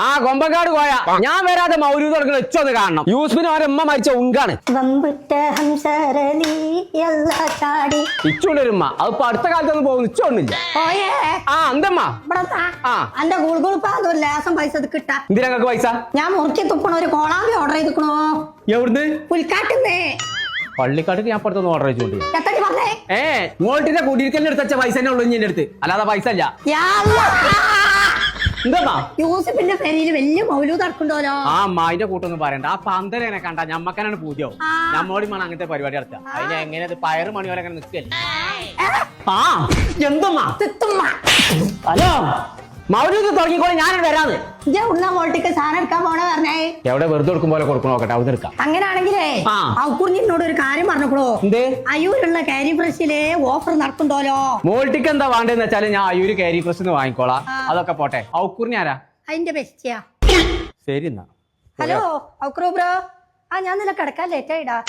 ആ കൊമ്പക്കാട് പോയാ. ഞാൻ വരാതെ മൗലൂദ് തുടങ്ങുന്ന വെച്ചൊന്ന് കാണണം. യൂസ്ഫിന് അവരെ ഉമ്മ മരിച്ച ഉങ്കാണ്. ഇച്ചുള്ളൊരുമ്മ. അതിപ്പോ അടുത്ത കാലത്തൊന്നും പോകുന്നു ഇച്ചൊന്നില്ല ആ എന്തമ്മ. അന്റെ ഗുൾഗുളിപ്പാന്ന് ലേസം പൈസ കിട്ടാ. എന്തിനാ നിങ്ങൾക്ക് പൈസ? ഞാൻ മുറുക്കി തുപ്പണ. ഒരു കോളാമ്പി ഓർഡർ ചെയ്തിക്കണോ എവിടുന്ന്? പുൽക്കാട്ടുന്നേ. പള്ളിക്കാട്ടിക്ക് ഞാൻ പുറത്തൊന്ന് ഓർഡർ ചെയ്തോണ്ട് ഏ മോൾട്ടിന്റെ കുടിയിരിക്കലിന് എടുത്ത പൈസ തന്നെ ഉള്ളു ഇനി എന്റെ അടുത്ത്. അല്ലാതെ പൈസ ഇല്ല. യൂസഫിന്റെ പേരിൽ വലിയ മൗലൂദ് നടക്കണ്ടോലോ ആ അമ്മായിന്റെ കൂട്ടൊന്നും പറയണ്ട. ആ പന്തലേനെ കണ്ട ഞമ്മക്കനാണ് പൂജ്യവും ആ. നമ്മോടി വേണം അങ്ങനത്തെ പരിപാടി നടത്തുക അതിന് എങ്ങനെ പയറ് മണി പോലെ അങ്ങനെ നിൽക്കല്ലേ ആ. എന്തമ്മാ? ഹലോ? മൗലൂദ് തുടങ്ങിക്കോളെ ഞാൻ സാധനം എടുക്കാൻ പോണ പറഞ്ഞേ. എവിടെ വെറുതെ കൊടുക്കും പോലെ കൊടുക്കണം നോക്കട്ടെ അവിടെ എടുക്കാം. ആ. ഔക്കുറിഞ്ഞിനോട് ഒരു കാര്യം പറഞ്ഞോളൂ എന്തേ? അയ്യൂരുള്ള കാരി ഫ്രഷിലെ ഓഫർ നടക്കുന്നുണ്ടോലോ? മോൾട്ടിക്ക് എന്താ വേണ്ടതെന്ന് വെച്ചാൽ ഞാൻ അയ്യൂര് കാരി പ്രസ് വാങ്ങിക്കോളാം. ആ. അതൊക്കെ പോട്ടെ. ഔക്കൂറിന് ആരാ? അതിന്റെ ബെസ്റ്റിയാ ശരി എന്നാ. ഹലോ ഔക്രോ ബ്രോ ആ ഞാൻ നില കിടക്കാൻ ലേറ്റ് ആയിടാ.